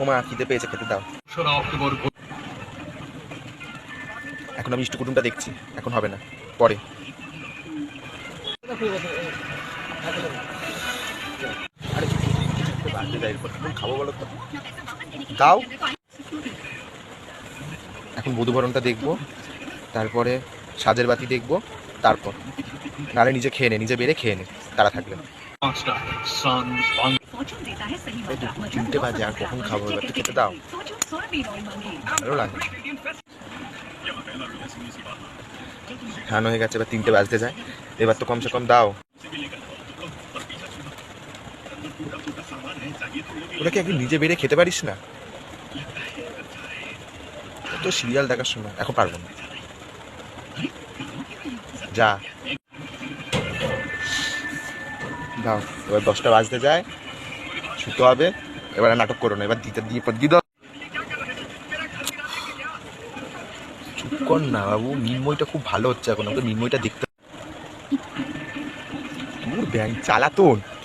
ও মা খিদে পেয়েছে খেতে দাও। এখন আমি ইষ্ট কুটুমটা দেখছি এখন হবে না পরে। খাব বলো তো দাও। এখন বধুবরণটা দেখব তারপরে সাজের বাতি দেখব তারপর। নালে নিজে খেয়ে নে নিজে বেড়ে খেয়ে নে তারা থাকলে তিনটে বাজে আর কখন খাব এবার তো খেতে দাও ভালো লাগে ধান হয়ে গেছে এবার তিনটে বাজতে যায় এবার তো কমসে কম দাও ওরা কি একদিন নিজে বেড়ে খেতে পারিস না তো সিরিয়াল দেখার সময় এখন পারব না যা দাও এবার দশটা বাজতে যায় শুতে হবে। এবার নাটক করো না, এবার দিতে দিয়ে দিয়ে দাও চুপ কর না বাবু মিনময়টা খুব ভালো হচ্ছে এখন, আমাকে মিনময়টা দেখতে ব্যাংক চালাতন।